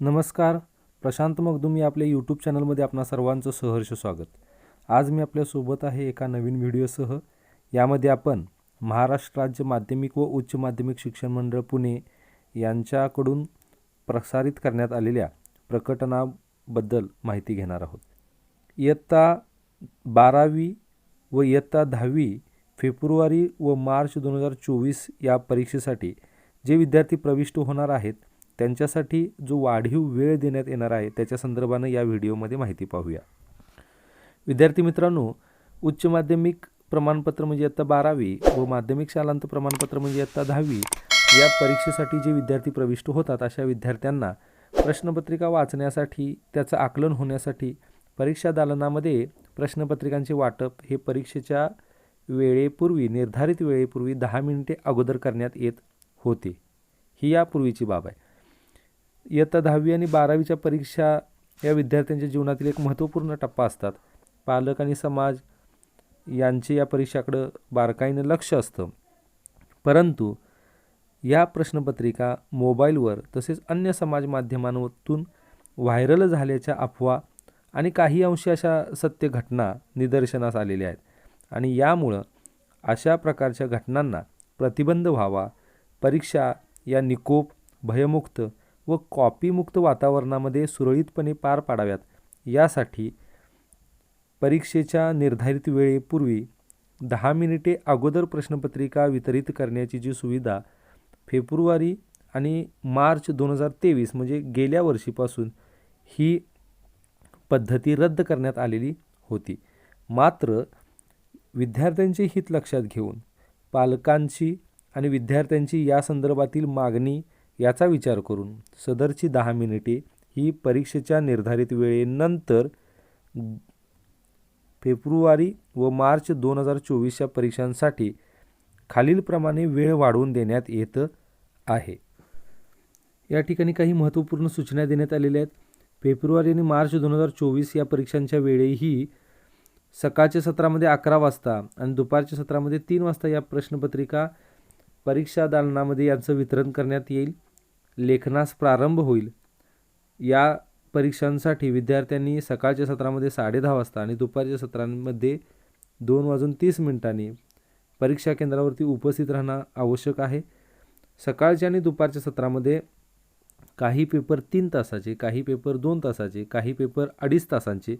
नमस्कार. प्रशांत मगदुम या आपल्या यूट्यूब चॅनलमध्ये आपणा सर्वांचं सहर्ष स्वागत. आज मी आपल्यासोबत आहे एका नवीन व्हिडिओसह. यामध्ये आपण महाराष्ट्र राज्य माध्यमिक व उच्च माध्यमिक शिक्षण मंडळ पुणे यांच्याकडून प्रसारित करण्यात आलेल्या प्रकटनाबद्दल माहिती घेणार आहोत. इयत्ता बारावी व इयत्ता दहावी फेब्रुवारी व मार्च दोन हजार चोवीस या परीक्षेसाठी जे विद्यार्थी प्रविष्ट होणार आहेत त्यांच्यासाठी जो वाढीव वेळ देण्यात येणार आहे त्याच्या संदर्भानं या व्हिडिओमध्ये माहिती पाहूया. विद्यार्थी मित्रांनो उच्च माध्यमिक प्रमाणपत्र म्हणजे इयत्ता बारावी व माध्यमिक शालांत प्रमाणपत्र म्हणजे इयत्ता दहावी या परीक्षेसाठी जे विद्यार्थी प्रविष्ट होतात अशा विद्यार्थ्यांना प्रश्नपत्रिका वाचण्यासाठी त्याचं आकलन होण्यासाठी परीक्षा दालनामध्ये प्रश्नपत्रिकांचे वाटप हे परीक्षेच्या वेळेपूर्वी निर्धारित वेळेपूर्वी दहा मिनिटे अगोदर करण्यात येत होते. ही यापूर्वीची बाब आहे. इयत्ता दहावी आणि बारावीच्या परीक्षा या विद्यार्थ्यांच्या जीवनातील एक महत्त्वपूर्ण टप्पा असतात. पालक आणि समाज यांचे या परीक्षाकडं बारकाईनं लक्ष असतं. परंतु या प्रश्नपत्रिका मोबाईलवर तसेच अन्य समाज माध्यमांतून व्हायरल झाल्याच्या अफवा आणि काही अंशी अशा सत्य घटना निदर्शनास आलेल्या आहेत. आणि यामुळं अशा प्रकारच्या घटनांना प्रतिबंध व्हावा परीक्षा या निकोप भयमुक्त व कॉपीमुक्त वातावरणामध्ये सुरळीतपणे पार पाडाव्यात. यासाठी परीक्षेच्या निर्धारित वेळेपूर्वी दहा मिनिटे अगोदर प्रश्नपत्रिका वितरित करण्याची जी सुविधा फेब्रुवारी आणि मार्च दोन हजार तेवीस म्हणजे गेल्या वर्षीपासून ही पद्धती रद्द करण्यात आलेली होती. मात्र विद्यार्थ्यांचे हित लक्षात घेऊन पालकांची आणि विद्यार्थ्यांची या संदर्भातील मागणी याचा विचार करून सदरची दहा मिनिटे ही परीक्षेच्या निर्धारित वेळेनंतर फेब्रुवारी व मार्च दोन हजार चोवीसच्या परीक्षांसाठी खालीलप्रमाणे वेळ वाढवून देण्यात येत आहे. या ठिकाणी काही महत्त्वपूर्ण सूचना देण्यात आलेल्या आहेत. फेब्रुवारी आणि मार्च दोन हजार चोवीस या परीक्षांच्या वेळेही सकाळच्या सत्रामध्ये अकरा वाजता आणि दुपारच्या सत्रामध्ये तीन वाजता या प्रश्नपत्रिका परीक्षा दालनामध्ये यांचं वितरण करण्यात येईल. लेखनास प्रारंभ होईल. या परीक्षांसाठी विद्यार्थ्यांनी सकाळच्या सत्रामध्ये साडे दहा वाजता आणि दुपारच्या सत्रांमध्ये दोन वाजून तीस मिनिटांनी परीक्षा केंद्रावरती उपस्थित राहणं आवश्यक आहे. सकाळच्या आणि दुपारच्या सत्रामध्ये काही पेपर तीन तासाचे काही पेपर दोन तासाचे काही पेपर अडीच तासांचे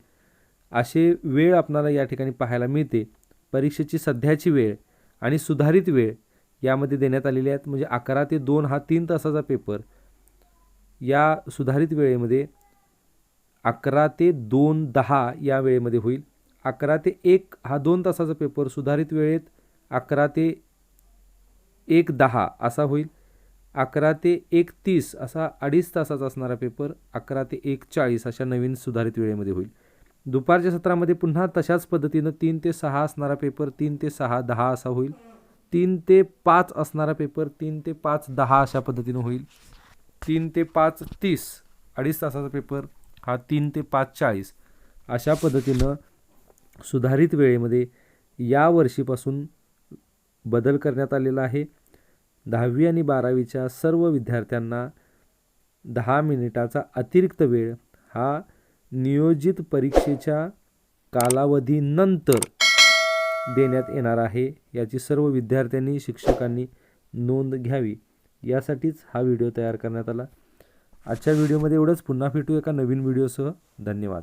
असे वेळ आपणाला या ठिकाणी पाहायला मिळते. परीक्षेची सध्याची वेळ आणि सुधारित वेळ यामध्ये देण्यात आलेले आहेत. म्हणजे अकरा ते दोन हा तीन तासाचा पेपर या सुधारित वेळेमध्ये अकरा ते दोन दहा या वेळेमध्ये होईल. अकरा ते एक हा दोन तासाचा पेपर सुधारित वेळेत अकरा ते एक दहा असा होईल. अकरा ते एक तीस असा अडीच तासाचा असणारा पेपर अकरा ते एक चाळीस अशा नवीन सुधारित वेळेमध्ये होईल. दुपारच्या सत्रामध्ये पुन्हा तशाच पद्धतीनं तीन ते सहा असणारा पेपर तीन ते सहा दहा असा होईल. तीन ते पाच असणारा पेपर तीन ते पाच दहा अशा पद्धतीनं होईल. तीन ते पाच तीस अडीच तासाचा पेपर हा तीन ते पाच चाळीस अशा पद्धतीनं सुधारित वेळेमध्ये या वर्षीपासून बदल करण्यात आलेला आहे. दहावी आणि बारावीच्या सर्व विद्यार्थ्यांना दहा मिनिटाचा अतिरिक्त वेळ हा नियोजित परीक्षेच्या कालावधीनंतर देण्यात येणार आहे. याची सर्व विद्यार्थ्यांनी शिक्षकांनी नोंद घ्यावी. यासाठीच हा व्हिडिओ तयार करण्यात आला. आजच्या व्हिडिओमध्ये एवढंच. पुन्हा भेटू एका नवीन व्हिडिओसह. धन्यवाद.